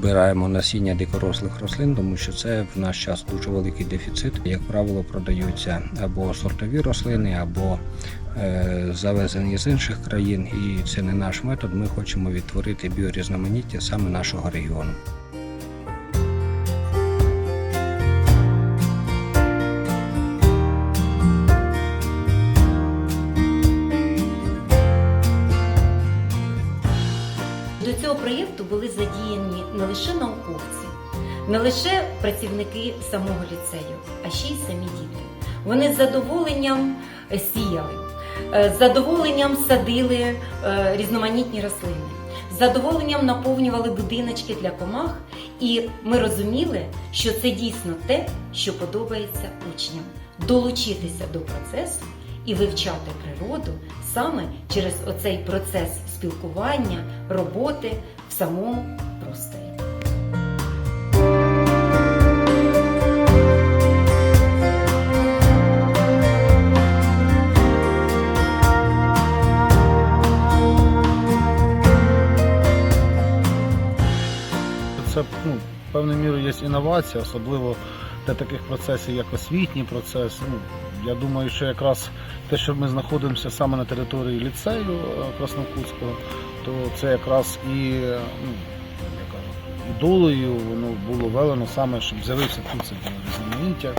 збираємо насіння дикорослих рослин, тому що це в наш час дуже великий дефіцит. Як правило, продаються або сортові рослини, або е, завезені з інших країн, і це не наш метод. Ми хочемо відтворити біорізноманіття саме нашого регіону. До цього проєкту були задіяні не лише науковці, не лише працівники самого ліцею, а ще й самі діти. Вони з задоволенням сіяли, е, з задоволенням садили е, різноманітні рослини, з задоволенням наповнювали будиночки для комах, і ми розуміли, що це дійсно те, що подобається учням долучитися до процесу і вивчати природу саме через оцей процес спілкування, роботи в самому просторі. Це ну, певною мірою є інновація, особливо для таких процесів, як освітній процес. Ну, я думаю, що якраз те, що ми знаходимося саме на території ліцею е, Краснокутського, то це якраз і, е, ну, ідолею воно було велено саме, щоб з'явився тут це різноманіття.